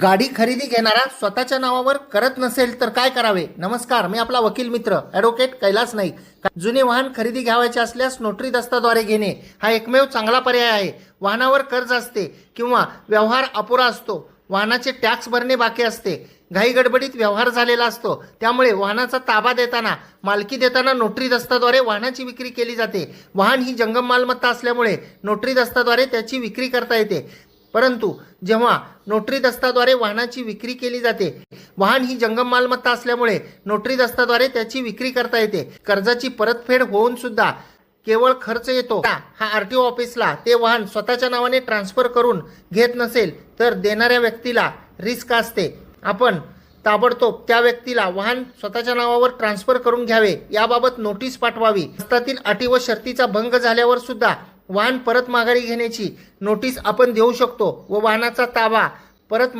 गाडी खरेदी घेणारा स्वतःच्या नावावर करत नसेल तर काय करावे? नमस्कार मी आपला वकील मित्र ॲडव्होकेट कैलास नाईक. जुने वाहन खरेदी घ्यावायचे असल्यास नोटरी दस्ताद्वारे घेणे हा एकमेव चांगला पर्याय आहे. वाहनावर कर्ज असते किंवा व्यवहार अपुरा असतो. वाहनाचे टॅक्स भरणे बाकी असते. घाई गडबडीत व्यवहार झालेला असतो. त्यामुळे वाहनाचा ताबा देताना मालकी देताना नोटरी दस्ताद्वारे वाहनाची विक्री केली जाते. वाहन ही जंगम मालमत्ता असल्यामुळे नोटरी दस्ताद्वारे त्याची विक्री करता येते. परंतु जेव्हा नोटरी दस्ताद्वारे वाहनाची विक्री केली जाते वाहन ही जंगम मालमत्ता असल्यामुळे नोटरी दस्ताद्वारे त्याची विक्री करता येते. कर्जाची परतफेड होऊन सुद्धा केवळ खर्च येतो. हा आर टी ओ ऑफिसला ते वाहन स्वतःच्या नावाने ट्रान्सफर करून घेत नसेल तर देणाऱ्या व्यक्तीला रिस्क असते. आपण ताबडतोब त्या व्यक्तीला वाहन स्वतःच्या नावावर ट्रान्सफर करून घ्यावे याबाबत नोटीस पाठवावी. रस्त्यातील अटी व शर्तीचा भंग झाल्यावर सुद्धा वाहन परत माघारी घेण्याची नोटीस आपण देऊ शकतो व वाहनाचा ताबा परत